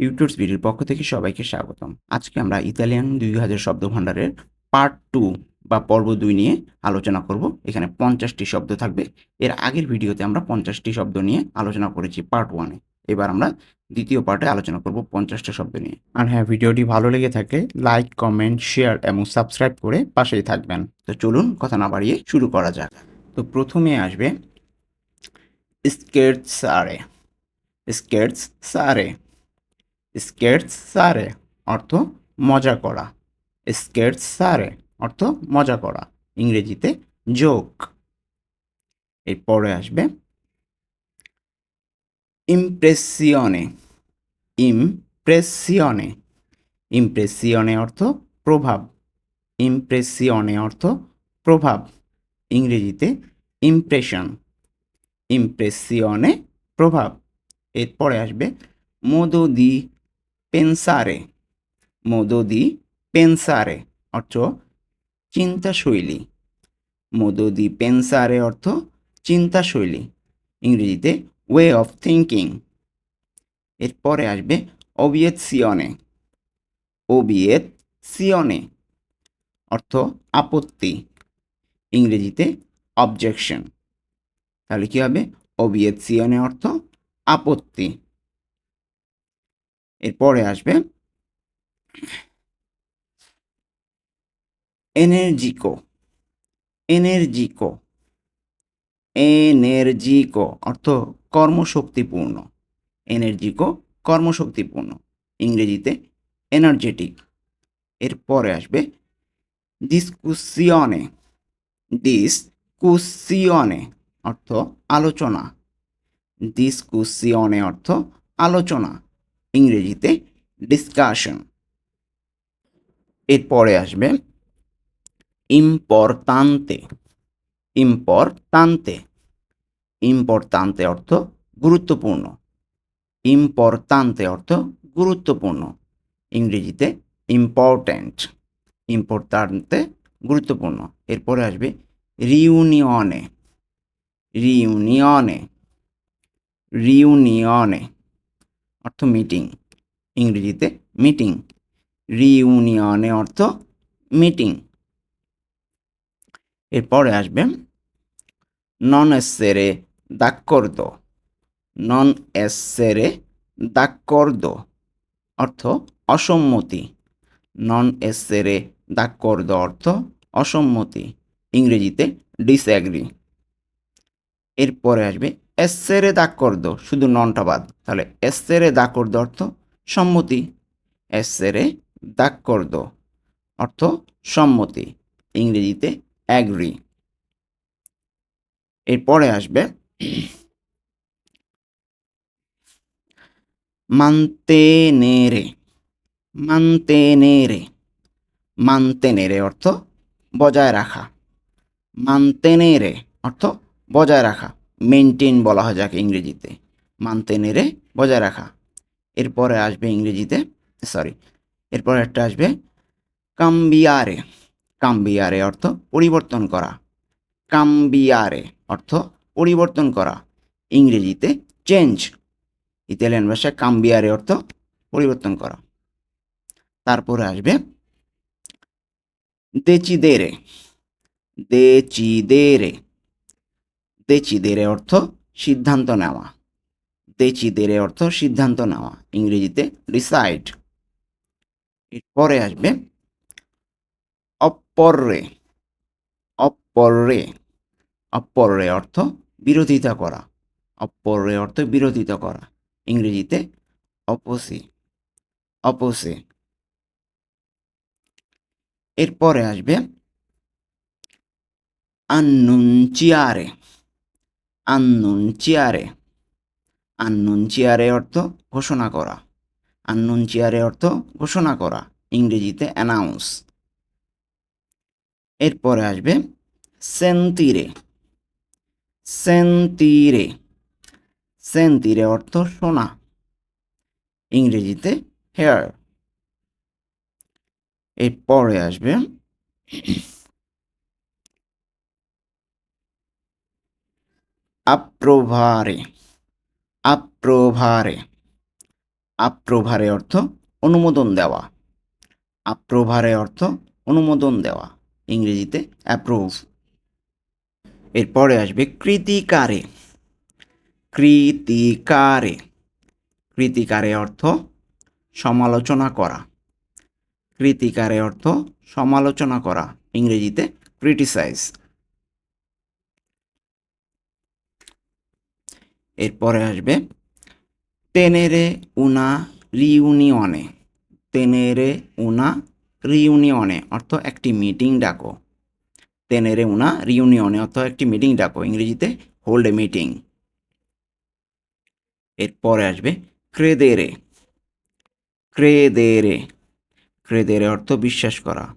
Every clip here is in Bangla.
টিউটর্স ভিডিওর পক্ষ থেকে সবাইকে স্বাগতম। আজকে আমরা ইতালিয়ান দুই হাজার শব্দ ভাণ্ডারের পার্ট টু বা পর্ব দুই নিয়ে আলোচনা করব। এখানে পঞ্চাশটি শব্দ থাকবে। এর আগের ভিডিওতে আমরা পঞ্চাশটি শব্দ নিয়ে আলোচনা করেছি পার্ট ওয়ানে এবার আমরা দ্বিতীয় পার্টে আলোচনা করব পঞ্চাশটা শব্দ নিয়ে। আর হ্যাঁ ভিডিওটি ভালো লেগে থাকলে লাইক কমেন্ট শেয়ার এবং সাবস্ক্রাইব করে পাশেই থাকবেন। তো চলুন কথা না বাড়িয়ে শুরু করা যাক। তো প্রথমে আসবে স্কেটস সারে স্কেটস সারে স্কেটস সারে, অর্থ মজা করা। স্কেটস সারে, অর্থ মজা করা। ইংরেজিতে জোক। এরপরে আসবে ইমপ্রেসিয়নে। ইমপ্রেসিয়নে। ইমপ্রেসিয়নে অর্থ প্রভাব। ইমপ্রেসিয়নে অর্থ প্রভাব। ইংরেজিতে ইমপ্রেশন। ইমপ্রেসিয়নে প্রভাব। এরপরে আসবে মোদো দি পেনসারে মোদো দি পেনসারে অর্থ চিন্তাশৈলী মোদো দি পেনসারে অর্থ চিন্তাশৈলী ইংরেজিতে ওয়ে অফ থিঙ্কিং এরপরে আসবে ওবিয়েত সিয়নে ওবিয়েত সিয়নে অর্থ আপত্তি ইংরেজিতে অবজেকশন তাহলে কি হবে ওবিয়েত সিয়নে অর্থ আপত্তি এরপরে আসবে। এনার্জিকো এনার্জিকো এনার্জিকো অর্থ কর্মশক্তিপূর্ণ। এনার্জিকো কর্মশক্তিপূর্ণ। ইংরেজিতে এনার্জেটিক এরপরে আসবে ডিসকুসিয়নে ডিসকুসিয়নে অর্থ আলোচনা। ডিসকুসিয়নে অর্থ আলোচনা। ইংরেজিতে ডিসকাশন এরপরে আসবে ইম্পর্তান্তে ইম্পর্তান্তে ইম্পর্তান্তে অর্থ গুরুত্বপূর্ণ। ইম্পর্তান্তে অর্থ গুরুত্বপূর্ণ। ইংরেজিতে ইম্পর্ট্যান্ট ইম্পর্তান্তে গুরুত্বপূর্ণ। এরপরে আসবে রিউনিয়নে রিউনিয়নে রিউনিয়নে অর্থ মিটিং ইংরেজিতে মিটিং রিউনিয়নে অর্থ মিটিং এরপরে আসবে নন এসেরে দাক্কর্দ নন এসেরে দাক্কর্দ অর্থ অসম্মতি নন এসেরে দাক্কর্দ অর্থ অসম্মতি, ইংরেজিতে ডিসঅ্যাগ্রি এরপরে আসবে এসেরে দাক্কর্দ শুধু ননটা বাদ। তাহলে এসেরে দাক্কর্দ অর্থ সম্মতি। এসেরে দাক্কর্দ অর্থ সম্মতি। ইংরেজিতে অ্যাগ্রি এরপরে আসবে মানতেনেরে মানতেনেরে মানতেনেরে অর্থ বজায় রাখা। মানতেনেরে অর্থ বজায় রাখা। মেনটেন বলা হয় যাকে ইংরেজিতে। মানতেনেরে বজায় রাখা। এরপরে আসবে ইংরেজিতে সরি এরপরে একটা আসবে কাম্বিয়ারে। কাম্বিয়ারে অর্থ পরিবর্তন করা। কাম্বিয়ারে অর্থ পরিবর্তন করা। ইংরেজিতে চেঞ্জ ইতালিয়ান ভাষায় কাম্বিয়ারে অর্থ পরিবর্তন করা। তারপরে আসবে দেচিদেরে। দেচিদেরে। দেচিদেরে অর্থ সিদ্ধান্ত নেওয়া। দেচিদেরে অর্থ সিদ্ধান্ত নেওয়া, ইংরেজিতে ডিসাইড এরপরে আসবে অপররে। অপররে। অপররে অর্থ বিরোধিতা করা। অপররে অর্থ বিরোধিতা করা, ইংরেজিতে অপোসি। অপোসে। এরপরে আসবে আন্নুনচিয়ারে। আন্নুনচিয়ারে আন্নুনচিয়ারে অর্থ ঘোষণা করা। আন্নুন আন্নুনচিয়ারে অর্থ ঘোষণা করা। ইংরেজিতে অ্যানাউন্স এরপরে আসবে সেন্তিরে। সেন্তিরে। সেন্তিরে অর্থ সোনা। ইংরেজিতে হেয়ার এরপরে আসবে approvare approvare আপ্রোভারে অর্থ অনুমোদন দেওয়া। আপ্রোভারে অর্থ অনুমোদন দেওয়া। ইংরেজিতে অ্যাপ্রুভ এরপরে আসবে কৃতিকারে। কৃতিকারে। কৃতিকারে অর্থ সমালোচনা করা। কৃতিকারে অর্থ সমালোচনা করা। ইংরেজিতে ক্রিটিসাইজ এরপরে আসবে। তেনেরে উনা রিউনিয়নে। তেনেরে উনা রিউনিয়নে, অর্থ একটি মিটিং ডাকো। তেনেরে উনা রিউনিয়নে, অর্থ একটি মিটিং ডাকো, ইংরেজিতে হোল্ড এ মিটিং। এরপরে আসবে ক্রেদেরে। ক্রেদেরে। ক্রেদেরে অর্থ বিশ্বাস করা।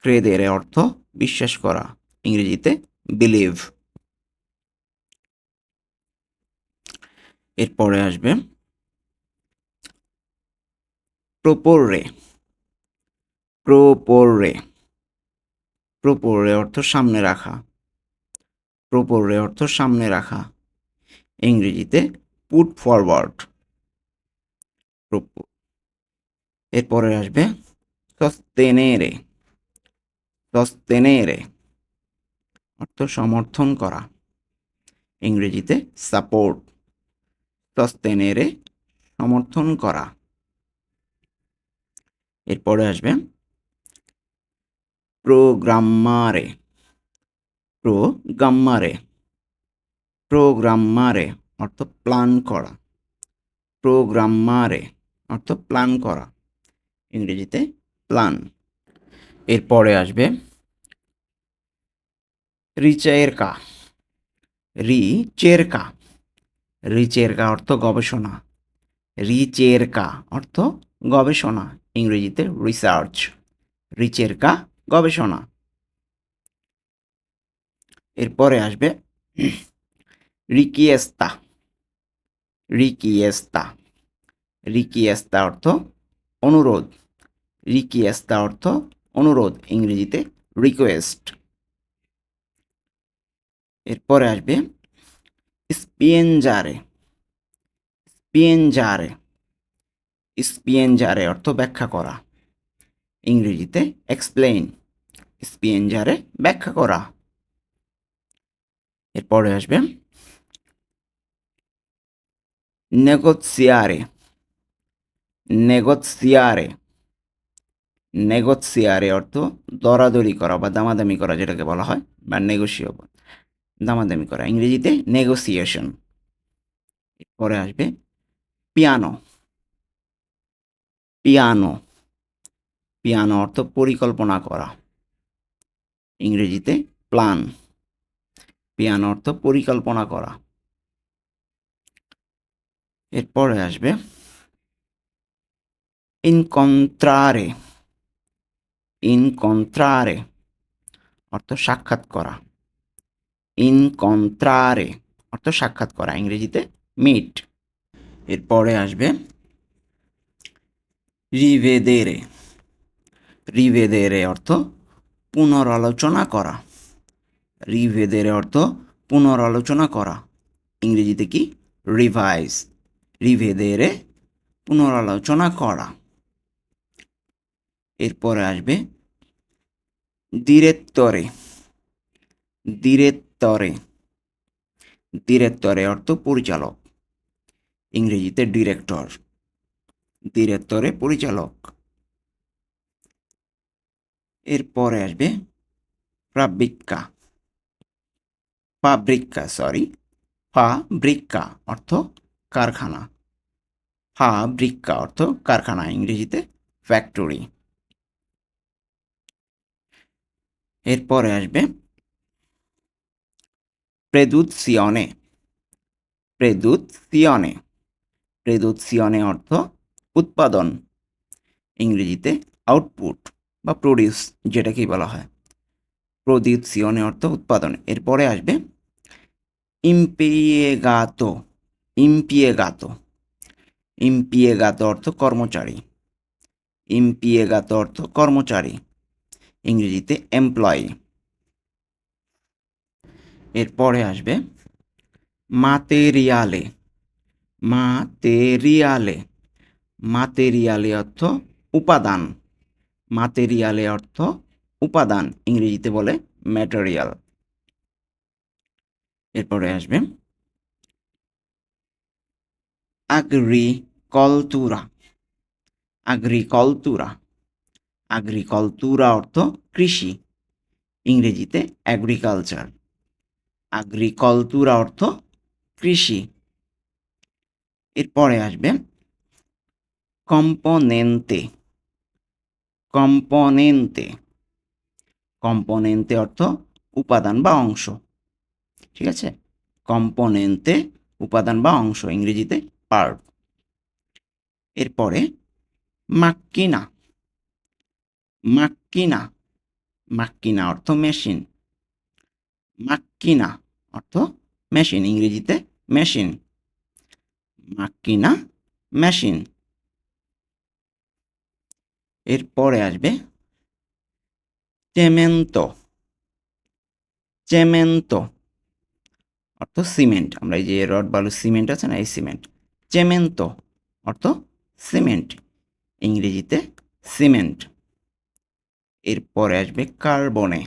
ক্রেদেরে অর্থ বিশ্বাস করা, ইংরেজিতে বিলিভ এরপরে আসবে। প্রোপোরে প্রোপোরে প্রোপোরে অর্থ সামনে রাখা। প্রোপোরে অর্থ সামনে রাখা। ইংরেজিতে পুট ফরওয়ার্ড এরপরে আসবে সস্তেনেরে সস্তেনেরে অর্থ সমর্থন করা। ইংরেজিতে সাপোর্ট সস্তেনেরে সমর্থন করা। এরপরে আসবে প্রোগ্রামারে প্রোগ্রামারে প্রোগ্রামারে অর্থ প্ল্যান করা। প্রোগ্রামারে অর্থ প্ল্যান করা। ইংরেজিতে প্ল্যান এরপরে আসবে রিচেরকা রিচেরকা রিচেরকা অর্থ গবেষণা। রিচেরকা অর্থ গবেষণা, ইংরেজিতে রিসার্চ রিচেরকা গবেষণা। এরপরে আসবে রিকিয়েস্তা। রিকিয়েস্তা। রিকিয়েস্তা অর্থ অনুরোধ। রিকিয়েস্তা অর্থ অনুরোধ, ইংরেজিতে রিকোয়েস্ট এরপরে আসবে স্পিয়েনজারে স্পিয়েনজারে স্পিয়েনজারে অর্থ ব্যাখ্যা করা। ইংরেজিতে এক্সপ্লেইন স্পিয়েনজারে ব্যাখ্যা করা। এরপরে আসবে নেগোসিয়ারে নেগোসিয়ারে নেগোসিয়ারে অর্থ দরাদরি করা বা দামাদামি করা যেটাকে বলা হয় বা নেগোসিয়েবল। দামাদামি করা, ইংরেজিতে নেগোসিয়েশন এরপরে আসবে পিয়ানো পিয়ানো পিয়ানো অর্থ পরিকল্পনা করা। ইংরেজিতে প্ল্যান পিয়ানো অর্থ পরিকল্পনা করা। এরপরে আসবে ইনকন্ত্রারে ইনকন্ত্রারে অর্থ সাক্ষাৎ করা। ইনকন্ত্রারে অর্থ সাক্ষাৎ করা, ইংরেজিতে মিট এরপরে আসবে রিভেদেরে রিভেদেরে অর্থ পুনরালোচনা করা রিভেদেরে অর্থ পুনরালোচনা করা, ইংরেজিতে কি? রিভাইজ রিভেদেরে পুনরালোচনা করা। এরপরে আসবে দিরেত্তরে দিরেত্তরে দিরেত্তরে অর্থ পরিচালক। ইংরেজিতে ডিরেক্টর দিরেত্তরে পরিচালক। এরপরে আসবে প্রাবিক্কা ফাব্রিক্কা সরি ফাব্রিক্কা অর্থ কারখানা। ফাব্রিক্কা অর্থ কারখানা, ইংরেজিতে ফ্যাক্টরি এরপরে আসবে প্রেদুৎসিয়নে প্রেদুৎসিয়নে প্রেদুৎসিয়নে অর্থ উৎপাদন। ইংরেজিতে আউটপুট বা প্রডিউস যেটাকেই বলা হয়। প্রদিউৎসিয়নে অর্থ উৎপাদন। এরপরে আসবে ইম্পিয়েগাতো ইম্পিয়েগাতো ইম্পিয়েগাতো অর্থ কর্মচারী। ইম্পিয়েগাতো অর্থ কর্মচারী। ইংরেজিতে এমপ্লয়ি এরপরে আসবে মাতেরিয়ালে। মাতেরিয়ালে। মাতেরিয়ালে অর্থ উপাদান। মাতেরিয়ালে অর্থ উপাদান, ইংরেজিতে বলে ম্যাটেরিয়াল এরপরে আসবে আগ্রিকলতুরা আগ্রিকলতুরা আগ্রিকলতুরা অর্থ কৃষি। ইংরেজিতে অ্যাগ্রিকালচার আগ্রিকলতুরা অর্থ কৃষি। এরপরে আসবে কম্পোনেন্তে কম্পোনেন্তে কম্পোনেন্তে অর্থ উপাদান বা অংশ। ঠিক আছে? কম্পোনেন্তে উপাদান বা অংশ, ইংরেজিতে পার্ট এরপরে মাক্কিনা। মাক্কিনা। মাক্কিনা অর্থ মেশিন মাক্কিনা, অর্থ মেশিন ইংরেজিতে মেশিন মাক্কিনা মেশিন এরপরে আসবে চেমেন্তো চেমেন্তো অর্থ সিমেন্ট আমরা এই যে রড বালু সিমেন্ট আছে না, এই সিমেন্ট চেমেন্তো অর্থ সিমেন্ট ইংরেজিতে সিমেন্ট এরপরে আসবে কার্বনে।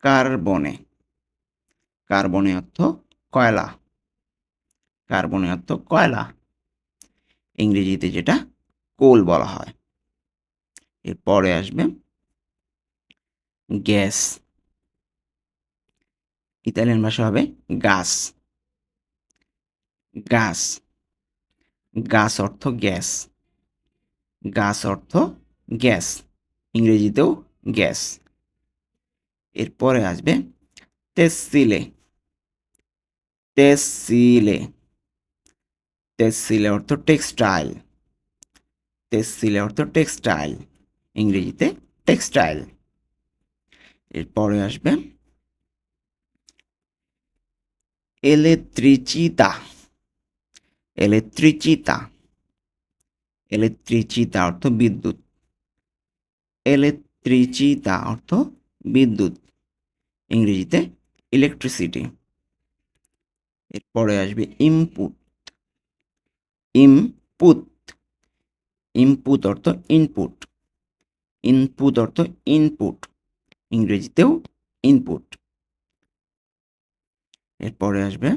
কার্বনে। কার্বনে অর্থ কয়লা। কার্বনে অর্থ কয়লা। ইংরেজিতে যেটা কোল বলা হয়। এরপরে আসবে গ্যাস। ইতালিয়ান ভাষা হবে গাস গাস গাস অর্থ গ্যাস। গাস অর্থ গ্যাস। ইংরেজিতেও গ্যাস। এরপরে আসবে তেসিলে তেসিলে তেসিলে অর্থ টেক্সটাইল। তেসিলে অর্থ টেক্সটাইল। ইংরেজিতে টেক্সটাইল। এরপরে আসবে এলেত্রিচিতা। এলেত্রিচিতা। এলেত্রিচিতা অর্থ বিদ্যুৎ। এলেত্রিচিতা অর্থ বিদ্যুৎ। ইংরেজিতে ইলেকট্রিসিটি এরপরে আসবে ইমপুট ইনপুট ইনপুট অর্থ ইনপুট ইনপুট অর্থ ইনপুট ইংরেজিতেও ইনপুট এরপরে আসবে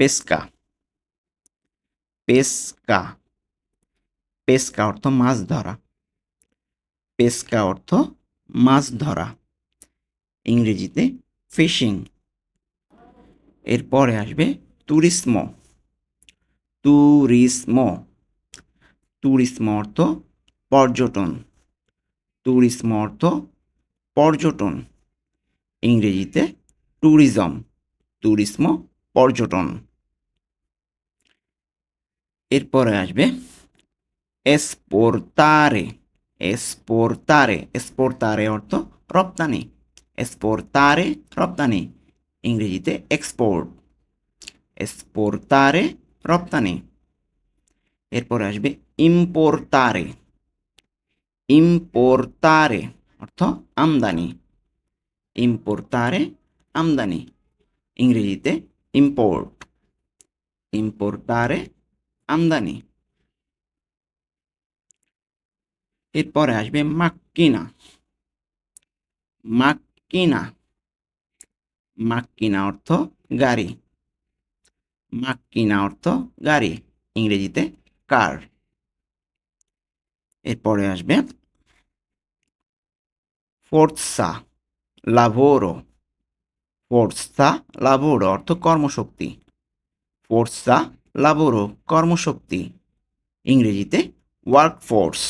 পেস্কা পেস্কা পেস্কা অর্থ মাছ ধরা। পেস্কা অর্থ মাছ ধরা, ইংরেজিতে ফিশিং। এরপরে আসবে ট্যুরিসমো ট্যুরিসমো ট্যুরিসমো অর্থ পর্যটন। ট্যুরিসমো অর্থ পর্যটন। ইংরেজিতে ট্যুরিজম। ট্যুরিসমো পর্যটন। এরপরে আসবে এসপোর্তারে। এসপোর্তারে এসপোর্তারে অর্থ রপ্তানি এসপোর্তারে রপ্তানি ইংরেজিতে এক্সপোর্ট এসপোর্তারে রপ্তানি এরপরে আসবে ইম্পোর্তারে ইম্পোর্তারে অর্থ আমদানি ইম্পোর্তারে আমদানি ইংরেজিতে ইম্পোর্ট ইম্পোর্টারে আমদানি এরপরে আসবে মাক্কিনা। মাক্কিনা। মাক্কিনা অর্থ গাড়ি। মাক্কিনা অর্থ গাড়ি, ইংরেজিতে কার। এরপরে আসবে ফোর্সা লাভোরো। ফোর্সা লাভোরো অর্থ কর্মশক্তি। ফোর্সা লাবোরো কর্মশক্তি, ইংরেজিতে ওয়ার্ক ফোর্স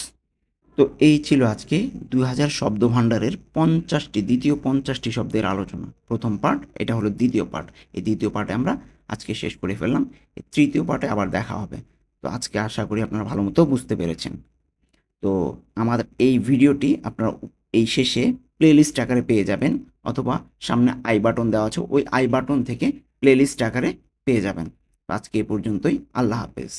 তো এই ছিল আজকে দুই হাজার শব্দ ভাণ্ডারের পঞ্চাশটি, দ্বিতীয় পঞ্চাশটি শব্দের আলোচনা। প্রথম পার্ট, এটা হলো দ্বিতীয় পার্ট। এই দ্বিতীয় পার্টে আমরা আজকে শেষ করে ফেললাম। এই তৃতীয় পার্টে আবার দেখা হবে। তো আজকে আশা করি আপনারা ভালো মতো বুঝতে পেরেছেন। তো আমাদের এই ভিডিওটি আপনারা এই শেষে প্লেলিস্ট আকারে পেয়ে যাবেন অথবা সামনে আই বাটন দেওয়া আছে, ওই আই বাটন থেকে প্লেলিস্ট আকারে পেয়ে যাবেন। আজকে এ পর্যন্তই। আল্লাহ হাফেজ।